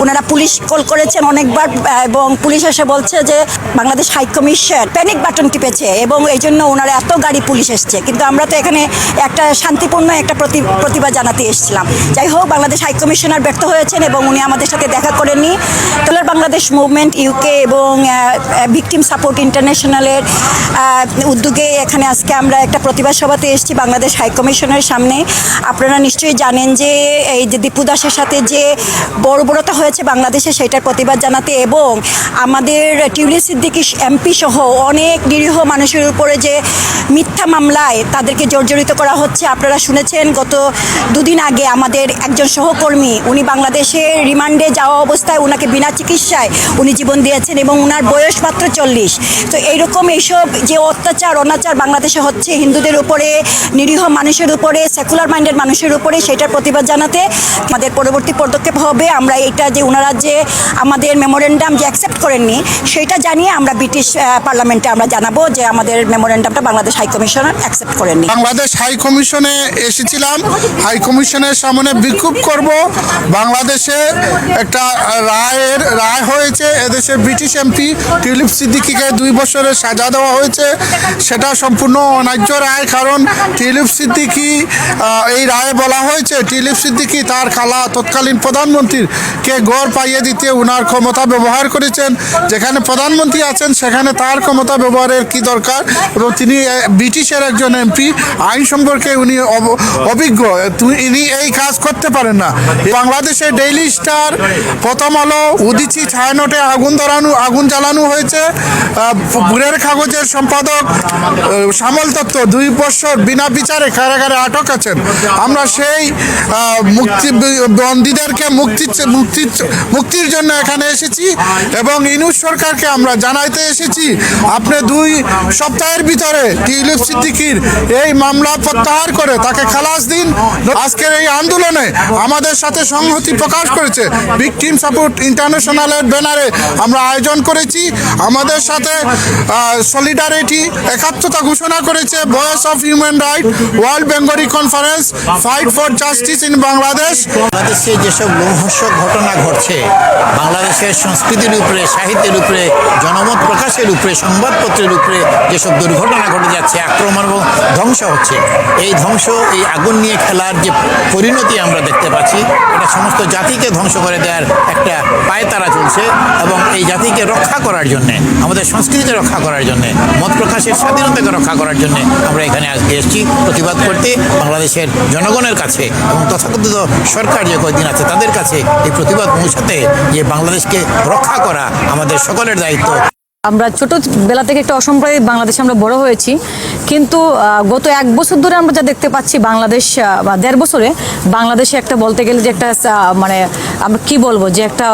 ওনারা police call করেছেন অনেকবার এবং পুলিশ এসে বলছে যে Bangladesh high commission panic button টিপেছে এবং এই জন্য ওনারা এত গাড়ি পুলিশ এসছে। কিন্তু আমরা তো এখানে একটা শান্তিপূর্ণ একটা প্রতি- প্রতিবাদ জানাতে এসেছিলাম। যাই হোক, বাংলাদেশ হাই কমিশনার ব্যর্থ হয়েছেন এবং উনি আমাদের সাথে দেখা করেননি। তোলার বাংলাদেশ মুভমেন্ট ইউকে এবং ভিকটিম সাপোর্ট ইন্টারন্যাশনালের উদ্যোগে এখানে আজকে আমরা একটা প্রতিবাদ সভাতে এসেছি বাংলাদেশ হাই কমিশনের সামনে। আপনারা নিশ্চয়ই জানেন যে এই যে দীপু দাসের সাথে যে বর্বরতা হয়েছে বাংলাদেশে সেটার প্রতিবাদ জানাতে এবং আমাদের টিউলি সিদ্দিকি এমপি সহ অনেক নিরীহ মানুষের উপরে যে মিথ্যা মামলায় তাদেরকে জর্জরিত করা হচ্ছে, আপনারা শুনেছেন গত দুদিন আগে আমাদের একজন সহকর্মী, উনি বাংলাদেশে রিমান্ডে যাওয়া অবস্থায় ওনাকে বিনা চিকিৎসায় উনি জীবন দিয়েছেন এবং ওনার বয়স মাত্র চল্লিশ। তো এইরকম এইসব যে অত্যাচার, অনাচার বাংলাদেশে হচ্ছে, হিন্দুদের উপরে, নিরীহ মানুষের উপরে সেকুলার মাইন্ডের মানুষের উপরে, সেটার প্রতিবাদ জানাতে আমাদের পরবর্তী পদক্ষেপ হবে। আমরা এটা যে ওনারা যে আমাদের মেমোরেন্ডাম যে অ্যাকসেপ্ট করেননি সেটা জানিয়ে আমরা ব্রিটিশ পার্লামেন্টে আমরা জানাব যে আমাদের মেমোরেন্ডামটা বাংলাদেশ হাই কমিশনার অ্যাকসেপ্ট করেননি। বাংলাদেশ হাই কমিশনে এসেছিলাম। হাই কমিশনের সামনে বিক্ষোভ করব। বাংলাদেশে একটা রায়ের, রায় হয়েছে। এদেশে ব্রিটিশ এমপি টিউলিপ সিদ্দিকিকে দুই বছরের সাজা দেওয়া হয়েছে। সেটা সম্পূর্ণ অন্যায্য রায়, কারণ টিউলিপ সিদ্দিকি এই রায়ে বলা হয়েছে টিউলিপ সিদ্দিকি তার খালা তৎকালীন প্রধানমন্ত্রীর কে গড় পাইয়ে দিতে উনার ক্ষমতা ব্যবহার করেছেন। যেখানে প্রধানমন্ত্রী আছেন সেখানে তার ক্ষমতা ব্যবহারের কি দরকার? এবং তিনি ব্রিটিশের একজন এমপি আইন সম্পর্কে উনি অভিজ্ঞ। ইনি এই কাজ করতে পারেন না। বাংলাদেশে ডেইলি স্টার প্রথম আলো উদিচি ছায়ানটে আগুন ধরানো আগুন জ্বালানো হয়েছে। আহ, কাগজের সম্পাদক শ্যামল দত্ত দুই বছর বিনা বিচারে কারাগারে আটক আছেন। আমরা সেই মুক্তি বন্দীদেরকে মুক্তি মুক্তি মুক্তির জন্য এখানে এসেছি এবং ইনুস সরকারকে আমরা জানাইতে এসেছি, আপনি দুই সপ্তাহের ভিতরে টিউলিপ সিদ্দিকির এই মামলা প্রত্যাহার করে তাকে খালাস দিন। আজকের এই আন্দোলনে আমাদের সাথে সংহতি প্রকাশ করেছে। ভিকটিম সাপোর্ট ইন্টারন্যাশনালের ব্যানারে আমরা আয়োজন করেছি। আমাদের সাথে সলিডারিটি একাত্মতা ঘোষণা করেছে। Voice of human right world Bengali conference fight for justice in Bangladesh বাংলাদেশে যেসব ঘটনা ঘটছে বাংলাদেশের সংস্কৃতির উপরে, সাহিত্যের উপরে, জনমত প্রকাশের উপরে, সংবাদপত্রের উপরে যেসব দুর্ঘটনা ঘটে যাচ্ছে, আক্রমণ এবং ধ্বংস হচ্ছে, এই ধ্বংস, এই আগুন নিয়ে খেলার যে পরিণতি আমরা দেখতে পাচ্ছি, এটা সমস্ত জাতিকে ধ্বংস করে দেওয়ার একটা পায়তারা চলছে এবং এই জাতিকে রক্ষা করার জন্যে, আমাদের সংস্কৃতিকে রক্ষা করার জন্যে, মত প্রকাশের স্বাধীনতাকে রক্ষা করার জন্যে আমরা এখানে আজকে করতে বাংলাদেশের জনগণের কাছে এবং তথাকথিত সরকার যে কয়েকদিন আছে তাদের কাছে এই প্রতিবাদ পৌঁছাতে যে বাংলাদেশকে রক্ষা করা আমাদের সকলের দায়িত্ব। আমরা ছোট বেলা থেকে একটা অসাম্প্রদায়িক বাংলাদেশে আমরা বড় হয়েছি। কিন্তু গত এক বছর ধরে আমরা যা দেখতে পাচ্ছি বাংলাদেশ বা দেড় বছরে বাংলাদেশে একটা বলতে গেলে যে একটা মানে আমরা কি বলব? যে একটা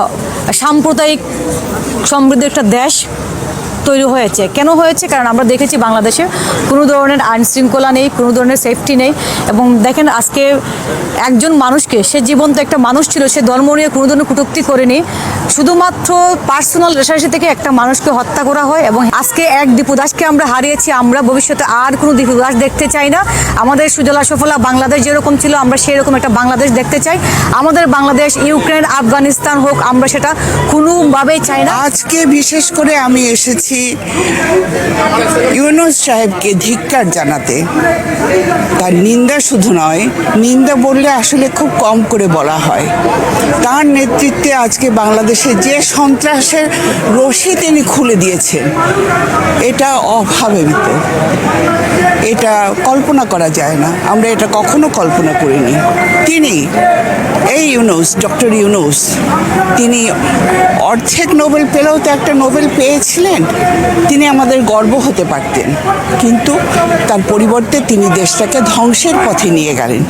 সাম্প্রদায়িক সমৃদ্ধ একটা দেশ তৈরি হয়েছে। কেন হয়েছে? কারণ আমরা দেখেছি বাংলাদেশে কোনো ধরনের আইন শৃঙ্খলা নেই, কোনো ধরনের সেফটি নেই এবং দেখেন আজকে একজন মানুষকে, সে জীবন্ত একটা মানুষ ছিল, সে ধর্ম নিয়ে কোনো ধরনের কটূক্তি করেনি। শুধুমাত্র পার্সোনাল রেশারেশি থেকে একটা মানুষকে হত্যা করা হয় এবং আজকে এক দীপু দাসকে আমরা হারিয়েছি, আমরা ভবিষ্যতে আর কোনো দীপু দাস দেখতে চাই না। আমাদের সুজলা সফলা বাংলাদেশ যেরকম ছিল, আমরা সেরকম একটা বাংলাদেশ দেখতে চাই। আমাদের বাংলাদেশ, ইউক্রেন, আফগানিস্তান হোক, আমরা সেটা কোনোভাবেই চাই না। আজকে বিশেষ করে আমি এসেছি ইউনুস সাহেবকে ধিক্কার জানাতে তার নিন্দা শুধু নয়, নিন্দা বললে আসলে খুব কম করে বলা হয়। তার নেতৃত্বে আজকে বাংলাদেশে যে সন্ত্রাসের রশি তিনি খুলে দিয়েছেন, এটা অভাবিত। এটা কল্পনা করা যায় না, আমরা এটা কখনো কল্পনা করিনি। তিনি, এই ইউনুস, ডক্টর ইউনুস, তিনি অর্ধেক নোবেল পেলেও তো একটা নোবেল পেয়েছিলেন। তিনি আমাদের গর্ব হতে পারতেন। কিন্তু তার পরিবর্তে তিনি দেশটাকে ধ্বংসের পথে নিয়ে গেলেন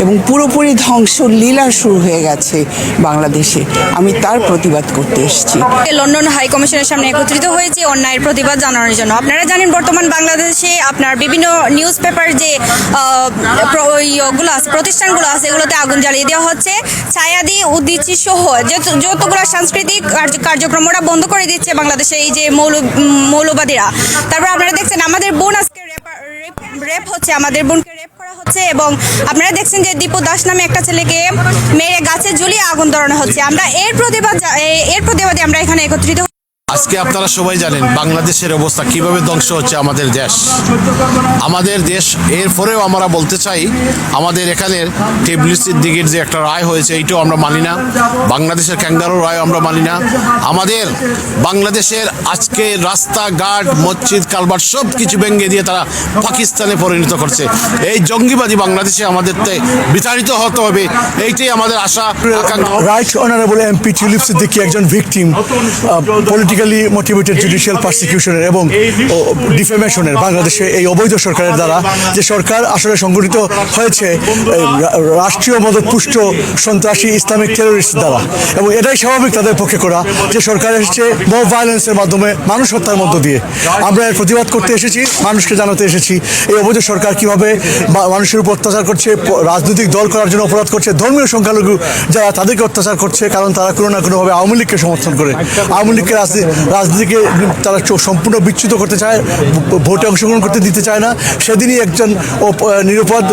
এবং পুরোপুরি ধ্বংস লীলা শুরু হয়ে গেছে বাংলাদেশে। আমি তার প্রতিবাদ করতে এসেছি। লন্ডন হাই কমিশনের সামনে একত্রিত হয়েছে অন্যায়ের প্রতিবাদ জানানোর জন্য। আপনারা জানেন বর্তমান বাংলাদেশে আপনার বিভিন্ন নিউজ পেপার যে আছে, প্রতিষ্ঠানগুলো আছে, এগুলোতে আগুন জ্বালিয়ে দেওয়া হচ্ছে। ছায়াদি উদ্দিচি সহ যত- যতগুলো সাংস্কৃতিক কার্য- কার্যক্রম ওরা বন্ধ করে দিচ্ছে বাংলাদেশে। এই যে মৌল মৌলবাদীরা। তারপর আপনারা দেখছেন আমাদের বোন আজকে রেপ হচ্ছে, আমাদের বোনকে রেপ করা হচ্ছে এবং আপনারা দেখছেন যে দীপু দাস নামে একটা ছেলেকে মেরে গাছে ঝুলিয়ে আগুন ধরানো হচ্ছে। আমরা এর প্রতিবাদ এর প্রতিবাদে আমরা এখানে একত্রিত আজকে আপনারা সবাই জানেন বাংলাদেশের অবস্থা কীভাবে ধ্বংস হচ্ছে আমাদের দেশ। আমাদের দেশ, এরপরেও আমরা বলতে চাই, আমাদের এখানের টেবলিসির দিকের যে একটা রায় হয়েছে, এইটাও আমরা মানি না। বাংলাদেশের ক্যাঙ্গারো রায় আমরা মানি না। আমাদের বাংলাদেশের আজকে রাস্তাঘাট, মসজিদ কালবার সব কিছু ভেঙে দিয়ে তারা পাকিস্তানে পরিণত করছে। এই জঙ্গিবাদী বাংলাদেশে আমাদের বিতাড়িত হতে হবে, এইটাই আমাদের আশা right honourable MP Tulip Siddiqui একজন ভিকটিম মোটিভেটেড জুডিশিয়াল পারসিকিউশনের এবং ডিফেমেশনের বাংলাদেশে এই অবৈধ সরকারের দ্বারা যে সরকার আসলে সংগঠিত হয়েছে রাষ্ট্রীয় মদতপুষ্ট সন্ত্রাসী ইসলামিক টেরোরিস্ট দ্বারা। এবং এটাই স্বাভাবিক তাদের পক্ষে করা যে সরকার এসেছে মব ভায়োলেন্সের মাধ্যমে মানুষ হত্যার মধ্য দিয়ে। আমরা এর প্রতিবাদ করতে এসেছি মানুষকে জানাতে এসেছি এই অবৈধ সরকার কীভাবে মানুষের উপর অত্যাচার করছে রাজনৈতিক দল করার জন্য অপরাধ করছে ধর্মীয় সংখ্যালঘু যারা তাদেরকে অত্যাচার করছে কারণ তারা কোনো না কোনোভাবে আওয়ামী লীগকে সমর্থন করে। আওয়ামী লীগকে রাজনী- রাজনীতিকে তারা সম্পূর্ণ বিচ্যুত করতে চায় ভোটে অংশগ্রহণ করতে দিতে চায় না। সেদিনই একজন নিরাপদ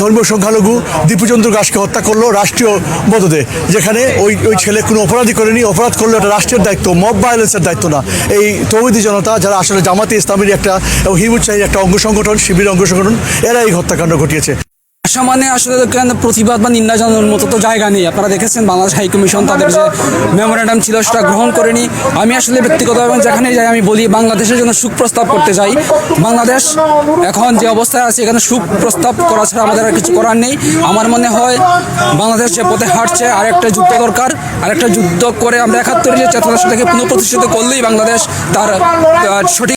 ধর্মীয় সংখ্যালঘু দীপুচন্দ্র দাসকে হত্যা করল রাষ্ট্রীয় মদদে যেখানে ওই ওই ছেলে কোনো অপরাধী করেনি। অপরাধ করল এটা রাষ্ট্রের দায়িত্ব, মব ভায়োলেন্সের দায়িত্ব না। এই তৌহিদি জনতা, যারা আসলে জামাতে ইসলামের একটা, এবং হিবুর চাহির একটা অঙ্গ সংগঠন শিবির অঙ্গ সংগঠন এরা এই হত্যাকাণ্ড ঘটিয়েছে। সামান্য আসলে প্রতিবাদ বা নিন্দা জানানোর মতো তো জায়গা নেই। আপনারা দেখেছেন বাংলাদেশ হাই কমিশন তাদের যে মেমোরেন্ডাম ছিল সেটা গ্রহণ করেনি। আমি আসলে ব্যক্তিগতভাবে যেখানে যাই আমি বলি, বাংলাদেশের জন্য সুখ প্রস্তাব করতে চাই বাংলাদেশ এখন যে অবস্থায় আছে, এখানে সুখ প্রস্তাব করা ছাড়া আমাদের আর কিছু করার নেই। আমার মনে হয় বাংলাদেশ যে পথে হাঁটছে আর একটা যুদ্ধ দরকার। আরেকটা যুদ্ধ করে আমরা একাত্তরের যে চেতনা, সেটাকে পুনঃপ্রতিষ্ঠিত করলেই বাংলাদেশ তার সঠিক